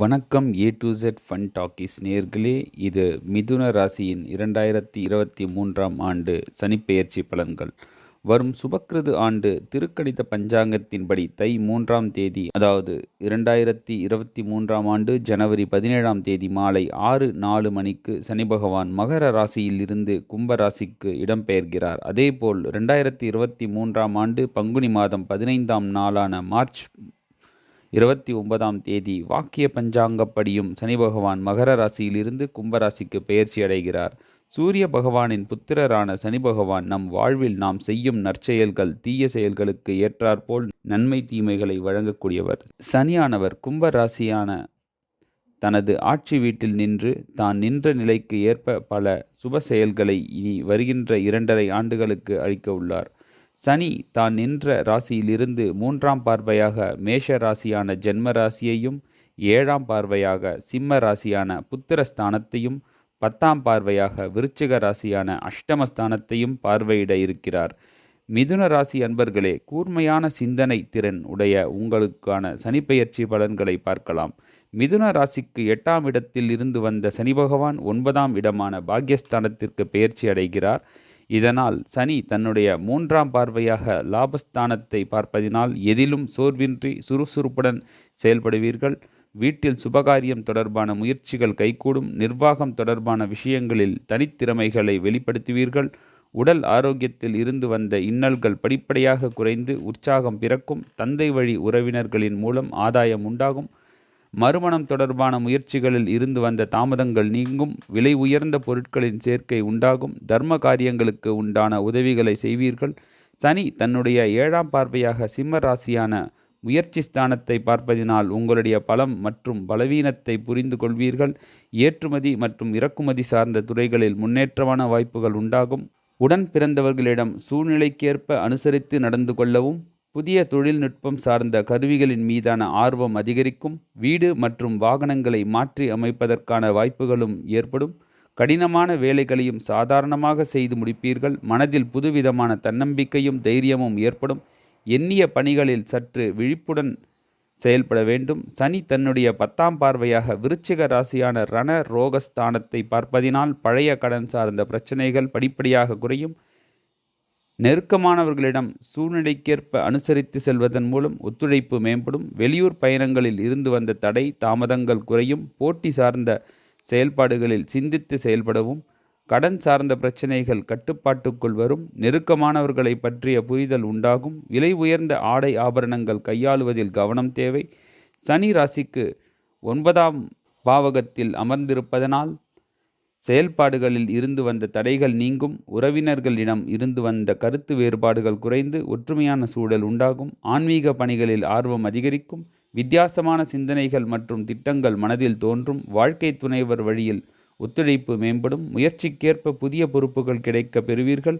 வணக்கம் A to Z fun talkies நேர்களே இது மிதுன ராசியின் இரண்டாயிரத்தி இருபத்தி மூன்றாம் ஆண்டு சனிப்பெயர்ச்சி பலன்கள். வரும் சுபக்கிருது ஆண்டு திருக்கணித பஞ்சாங்கத்தின்படி தை மூன்றாம் தேதி அதாவது இரண்டாயிரத்தி இருபத்தி மூன்றாம் ஆண்டு ஜனவரி பதினேழாம் தேதி மாலை ஆறு நாலு மணிக்கு சனி பகவான் மகர ராசியில் இருந்து கும்ப ராசிக்கு இடம்பெயர்கிறார். அதேபோல் ரெண்டாயிரத்தி இருபத்தி மூன்றாம் ஆண்டு பங்குனி மாதம் பதினைந்தாம் நாளான மார்ச் இருபத்தி ஒன்பதாம் தேதி வாக்கிய பஞ்சாங்கப்படியும் சனி பகவான் மகர ராசியிலிருந்து கும்பராசிக்கு பெயர்ச்சி அடைகிறார். சூரிய பகவானின் புத்திரரான சனி பகவான் நம் வாழ்வில் நாம் செய்யும் நற்செயல்கள் தீய செயல்களுக்கு ஏற்றாற்போல் நன்மை தீமைகளை வழங்கக்கூடியவர். சனியானவர் கும்ப ராசியான தனது ஆட்சி வீட்டில் நின்று தான் நின்ற நிலைக்கு ஏற்ப பல சுப செயல்களை இனி வருகின்ற இரண்டரை ஆண்டுகளுக்கு அளிக்க உள்ளார். சனி தான் நின்ற ராசியிலிருந்து மூன்றாம் பார்வையாக மேஷ ராசியான ஜென்ம ராசியையும் ஏழாம் பார்வையாக சிம்ம ராசியான புத்திரஸ்தானத்தையும் பத்தாம் பார்வையாக விருச்சிக ராசியான அஷ்டமஸ்தானத்தையும் பார்வையிட இருக்கிறார். மிதுன ராசி அன்பர்களே கூர்மையான சிந்தனை திறன் உடைய உங்களுக்கான சனிப்பெயர்ச்சி பலன்களை பார்க்கலாம். மிதுன ராசிக்கு எட்டாம் இடத்தில் இருந்து வந்த சனி பகவான் ஒன்பதாம் இடமான பாக்யஸ்தானத்திற்கு பெயர்ச்சி அடைகிறார். இதனால் சனி தன்னுடைய மூன்றாம் பார்வையாக லாபஸ்தானத்தை பார்ப்பதினால் எதிலும் சோர்வின்றி சுறுசுறுப்புடன் செயல்படுவீர்கள். வீட்டில் சுபகாரியம் தொடர்பான முயற்சிகள் கைகூடும். நிர்வாகம் தொடர்பான விஷயங்களில் தனித்திறமைகளை வெளிப்படுத்துவீர்கள். உடல் ஆரோக்கியத்தில் இருந்து வந்த இன்னல்கள் படிப்படியாக குறைந்து உற்சாகம் பிறக்கும். தந்தை வழி உறவினர்களின் மூலம் ஆதாயம் உண்டாகும். மறுமணம் தொடர்பான முயற்சிகளில் இருந்து வந்த தாமதங்கள் நீங்கும் விலை உயர்ந்த பொருட்களின் சேர்க்கை உண்டாகும் தர்ம காரியங்களுக்கு உண்டான உதவிகளை செய்வீர்கள். சனி தன்னுடைய ஏழாம் பார்வையாக சிம்ம ராசியான முயற்சி ஸ்தானத்தை பார்ப்பதினால் உங்களுடைய பலம் மற்றும் பலவீனத்தை புரிந்து கொள்வீர்கள். ஏற்றுமதி மற்றும் இறக்குமதி சார்ந்த துறைகளில் முன்னேற்றமான வாய்ப்புகள் உண்டாகும். உடன் பிறந்தவர்களிடம் சூழ்நிலைக்கேற்ப அனுசரித்து நடந்து கொள்ளவும் புதிய தொழில்நுட்பம் சார்ந்த கருவிகளின் மீதான ஆர்வம் அதிகரிக்கும். வீடு மற்றும் வாகனங்களை மாற்றி அமைப்பதற்கான வாய்ப்புகளும் ஏற்படும். கடினமான வேலைகளையும் சாதாரணமாக செய்து முடிப்பீர்கள். மனதில் புதுவிதமான தன்னம்பிக்கையும் தைரியமும் ஏற்படும். எண்ணிய பணிகளில் சற்று விழிப்புடன் செயல்பட வேண்டும். சனி தன்னுடைய பத்தாம் பார்வையாக விருச்சிக ராசியான ரண ரோகஸ்தானத்தை பார்ப்பதினால் பழைய கடன் சார்ந்த பிரச்சனைகள் படிப்படியாக குறையும். நெருக்கமானவர்களிடம் சூழ்நிலைக்கேற்ப அனுசரித்து செல்வதன் மூலம் ஒத்துழைப்பு மேம்படும். வெளியூர் பயணங்களில் இருந்து வந்த தடை தாமதங்கள் குறையும். போட்டி சார்ந்த செயல்பாடுகளில் சிந்தித்து செயல்படவும். கடன் சார்ந்த பிரச்சனைகள் கட்டுப்பாட்டுக்குள் வரும். நெருக்கமானவர்களை பற்றிய புரிதல் உண்டாகும். விலை உயர்ந்த ஆடை ஆபரணங்கள் கையாளுவதில் கவனம் தேவை. சனி ராசிக்கு ஒன்பதாம் பாவகத்தில் அமர்ந்திருப்பதனால் செயல்பாடுகளில் இருந்து வந்த தடைகள் நீங்கும் உறவினர்களிடம் இருந்து வந்த கருத்து வேறுபாடுகள் குறைந்து ஒற்றுமையான சூழல் உண்டாகும் ஆன்மீக பணிகளில் ஆர்வம் அதிகரிக்கும் வித்தியாசமான சிந்தனைகள் மற்றும் திட்டங்கள் மனதில் தோன்றும் வாழ்க்கை துணைவர் வழியில் ஒத்துழைப்பு மேம்படும் முயற்சிக்கேற்ப புதிய பொறுப்புகள் கிடைக்க பெறுவீர்கள்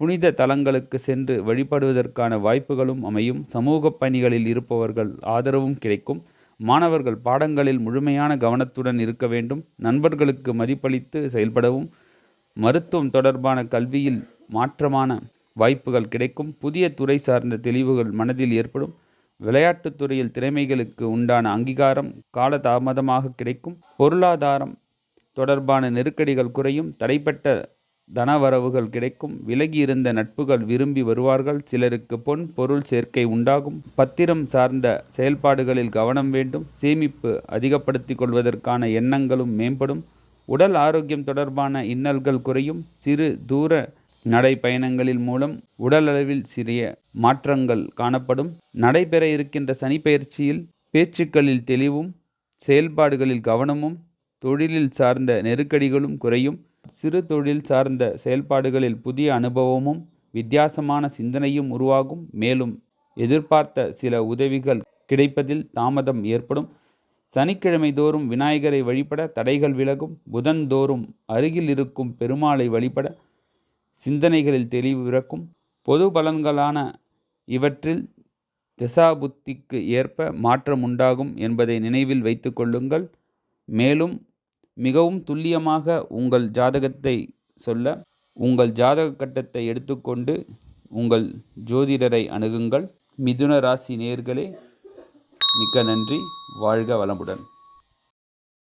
புனித தலங்களுக்கு சென்று வழிபடுவதற்கான வாய்ப்புகளும் அமையும் சமூக பணிகளில் இருப்பவர்கள் ஆதரவும் கிடைக்கும். மாணவர்கள் பாடங்களில் முழுமையான கவனத்துடன் இருக்க வேண்டும் நண்பர்களுக்கு மதிப்பளித்து செயல்படவும் மருத்துவம் தொடர்பான கல்வியில் மாற்றமான வாய்ப்புகள் கிடைக்கும் புதிய துறை சார்ந்த தெளிவுகள் மனதில் ஏற்படும் விளையாட்டுத் துறையில் திறமைகளுக்கு உண்டான அங்கீகாரம் காலதாமதமாக கிடைக்கும் பொருளாதாரம் தொடர்பான நெருக்கடிகள் குறையும் தடைப்பட்ட தனவரவுகள் கிடைக்கும். விலகி இருந்த நட்புகள் விரும்பி வருவார்கள். சிலருக்கு பொன் பொருள் சேர்க்கை உண்டாகும். பத்திரம் சார்ந்த செயல்பாடுகளில் கவனம் வேண்டும். சேமிப்பு அதிகப்படுத்திக் கொள்வதற்கான எண்ணங்களும் மேம்படும். உடல் ஆரோக்கியம் தொடர்பான இன்னல்கள் குறையும். சிறு தூர நடைப்பயணங்களின் மூலம் உடலளவில் சிறிய மாற்றங்கள் காணப்படும். நடைபெற இருக்கின்ற சனிப்பயிற்சியில் பேச்சுக்களில் தெளிவும் செயல்பாடுகளில் கவனமும் தொழிலில் சார்ந்த நெருக்கடிகளும் குறையும். சிறு தொழில் சார்ந்த செயல்பாடுகளில் புதிய அனுபவமும் வித்தியாசமான சிந்தனையும் உருவாகும். மேலும் எதிர்பார்த்த சில உதவிகள் கிடைப்பதில் தாமதம் ஏற்படும். சனிக்கிழமை தோறும் விநாயகரை வழிபட தடைகள் விலகும். புதன்தோறும் அருகில் இருக்கும் பெருமாளை வழிபட சிந்தனைகளில் தெளிவு பிறக்கும். பொது பலன்களான இவற்றில் திசாபுத்திக்கு ஏற்ப மாற்றம் உண்டாகும் என்பதை நினைவில் வைத்து கொள்ளுங்கள். மேலும் மிகவும் துல்லியமாக உங்கள் ஜாதகத்தை சொல்ல உங்கள் ஜாதக கட்டத்தை எடுத்துக்கொண்டு உங்கள் ஜோதிடரை அணுகுங்கள். மிதுன ராசி நேர்களே மிக்க நன்றி. வாழ்க வளமுடன்.